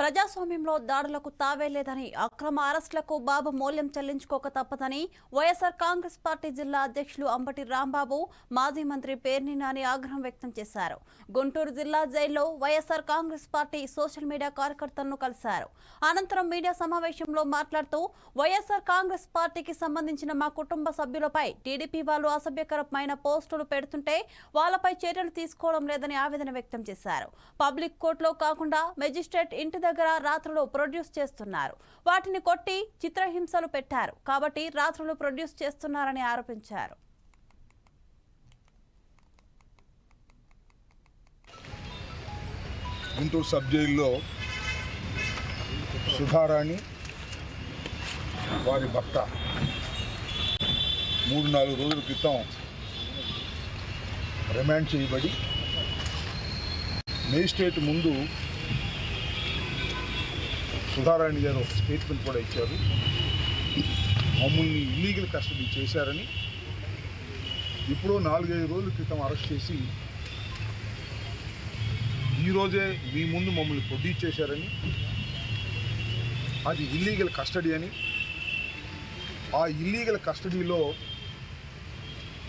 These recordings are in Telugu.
ప్రజాస్వామ్యంలో దాడులకు తావే లేదని అక్రమ అరెస్టులకు బాబు మూల్యం చెల్లించుకోక తప్పదని వైఎస్ఆర్ కాంగ్రెస్ పార్టీ జిల్లా అధ్యక్షులు అంబటి రాంబాబు మాజీ మంత్రి పేర్ని నాని ఆగ్రహం వ్యక్తం చేశారు. గుంటూరు జిల్లా జైల్లో YSR Congress party social media కార్యకర్తలను కలిశారు. అనంతరం మీడియా సమావేశంలో మాట్లాడుతూ వైఎస్ఆర్ కాంగ్రెస్ పార్టీకి సంబంధించిన మా కుటుంబ సభ్యులపై టీడీపీ వాళ్ళు అసభ్యకరమైన పోస్టులు పెడుతుంటే వాళ్ళపై చర్యలు తీసుకోవడం లేదని ఆవేదన వ్యక్తం చేశారు. పబ్లిక్ కోర్టులో కాకుండా మెజిస్ట్రేట్ ఇంటి దగ్గర రాత్రులు ప్రొడ్యూస్ చేస్తున్నారు. వాటిని కొట్టి చిత్రహింసలు పెట్టారు. కాబట్టి రాత్రులు ప్రొడ్యూస్ చేస్తున్నారని ఆరోపించారు. గుంటూరు సబ్ జైల్లో సుధారాణి వారి భర్త. మూడు నాలుగు రోజుల క్రితం రిమాండ్ చేయబడి మేజిస్ట్రేట్ ముందు సుధారాణి గారు ఒక స్టేట్మెంట్ కూడా ఇచ్చారు. మమ్మల్ని ఇల్లీగల్ కస్టడీ చేశారని. ఇప్పుడు నాలుగైదు రోజుల క్రితం అరెస్ట్ చేసి ఈరోజే మీ ముందు మమ్మల్ని ప్రొడ్యూస్ చేశారని. అది ఇల్లీగల్ కస్టడీ అని. ఆ ఇల్లీగల్ కస్టడీలో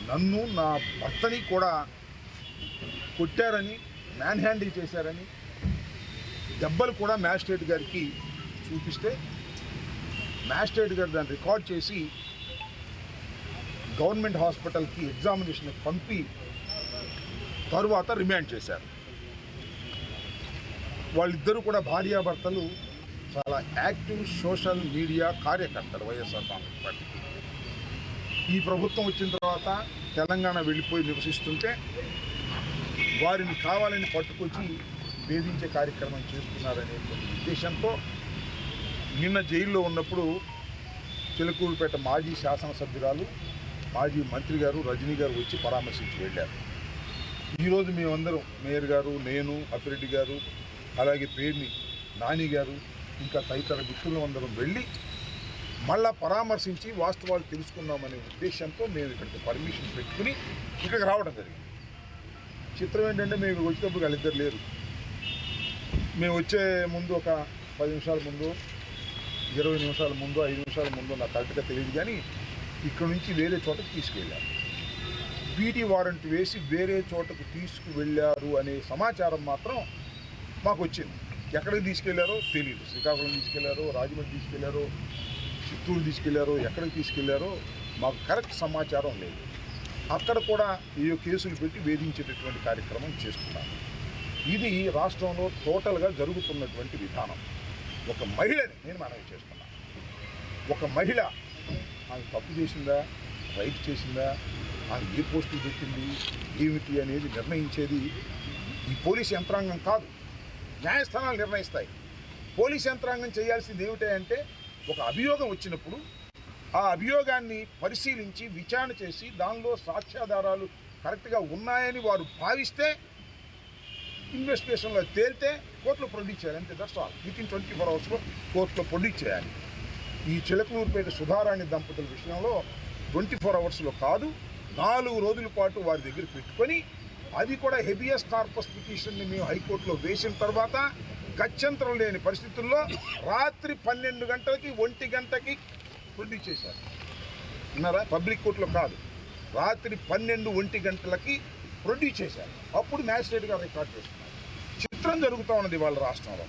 నన్ను నా భర్తని కూడా కొట్టారని మ్యాన్ హ్యాండిల్ చేశారని దెబ్బలు కూడా మ్యాజిస్ట్రేట్ గారికి చూపిస్తే మ్యాజిస్ట్రేట్ గారు దాన్ని రికార్డ్ చేసి గవర్నమెంట్ హాస్పిటల్కి ఎగ్జామినేషన్ పంపి తరువాత రిమాండ్ చేశారు. వాళ్ళిద్దరూ కూడా భార్యాభర్తలు చాలా యాక్టివ్ సోషల్ మీడియా కార్యకర్తలు వైఎస్ఆర్ కాంగ్రెస్ పార్టీకి. ఈ ప్రభుత్వం వచ్చిన తర్వాత తెలంగాణ వెళ్ళిపోయి నివసిస్తుంటే వారిని కావాలని పట్టుకొచ్చి వేధించే కార్యక్రమం చేస్తున్నారనే ఉద్దేశంతో నిన్న జైల్లో ఉన్నప్పుడు చిలకూరుపేట మాజీ శాసనసభ్యురాలు మాజీ మంత్రి గారు రజనీ గారు వచ్చి పరామర్శించి వెళ్ళారు. ఈరోజు మేమందరం మేయర్ గారు నేను అప్పిరెడ్డి గారు అలాగే పేర్ని నాని గారు ఇంకా తదితర మిత్రులు అందరం వెళ్ళి మళ్ళా పరామర్శించి వాస్తవాలు తెలుసుకుందామనే ఉద్దేశంతో మేము ఇక్కడికి పర్మిషన్ పెట్టుకుని ఇక్కడికి రావడం జరిగింది. చిత్రం ఏంటంటే మేము ఇక్కడికి వచ్చినప్పుడు వాళ్ళిద్దరు లేరు. మేము వచ్చే ముందు ఒక పది నిమిషాల ముందు ఇరవై నిమిషాల ముందు ఐదు నిమిషాల ముందు నాకు కరెక్ట్గా తెలియదు కానీ ఇక్కడ నుంచి వేరే చోటకి తీసుకెళ్ళారు బీటీ వారెంట్ వేసి వేరే చోటకు తీసుకువెళ్ళారు అనే సమాచారం మాత్రం మాకు వచ్చింది ఎక్కడికి తీసుకెళ్ళారో తెలియదు శ్రీకాకుళం తీసుకెళ్ళారో రాజమండ్రి తీసుకెళ్ళారో చిత్తూరు తీసుకెళ్ళారో ఎక్కడికి తీసుకెళ్ళారో మాకు కరెక్ట్ సమాచారం లేదు. అక్కడ కూడా ఏయో కేసులు పెట్టి వేధించేటటువంటి కార్యక్రమం చేస్తున్నాము. ఇది రాష్ట్రంలో టోటల్గా జరుగుతున్నటువంటి విధానం. ఒక మహిళని నేను మనవి చేసుకున్నాను ఒక మహిళ ఆమె తప్పు చేసిందా? రైట్ చేసిందా? ఆమె ఏ పోస్టులు పెట్టింది? ఏమిటి అనేది నిర్ణయించేది ఈ పోలీస్ యంత్రాంగం కాదు. న్యాయస్థానాలు నిర్ణయిస్తాయి. పోలీస్ యంత్రాంగం చేయాల్సింది ఏమిటంటే ఒక అభియోగం వచ్చినప్పుడు ఆ అభియోగాన్ని పరిశీలించి విచారణ చేసి దానిలో సాక్ష్యాధారాలు కరెక్ట్గా ఉన్నాయని వారు భావిస్తే ఇన్వెస్టిగేషన్లో తేలితే కోర్టులో ప్రొడ్యూస్ చేయాలి. అంతే that's all within twenty four అవర్స్లో కోర్టులో ప్రొడ్యూస్ చేయాలి. ఈ చిలకలూరుపేట సుధారాణి దంపతుల విషయంలో ట్వంటీ ఫోర్ అవర్స్లో కాదు నాలుగు రోజుల పాటు వారి దగ్గర పెట్టుకొని అది కూడా హెబియస్ కార్పస్ పిటిషన్ని మేము హైకోర్టులో వేసిన తర్వాత గత్యంతరం లేని పరిస్థితుల్లో రాత్రి పన్నెండు గంటలకి ఒంటి గంటకి ప్రొడ్యూస్ చేశారు. విన్నారా? పబ్లిక్ కోర్టులో కాదు. రాత్రి పన్నెండు ఒంటి గంటలకి ప్రొడ్యూస్ చేశారు. అప్పుడు మ్యాజిస్ట్రేట్ గారు రికార్డ్ చేస్తున్నారు చిత్రం జరుగుతూ ఉన్నది వాళ్ళ రాష్ట్రంలో.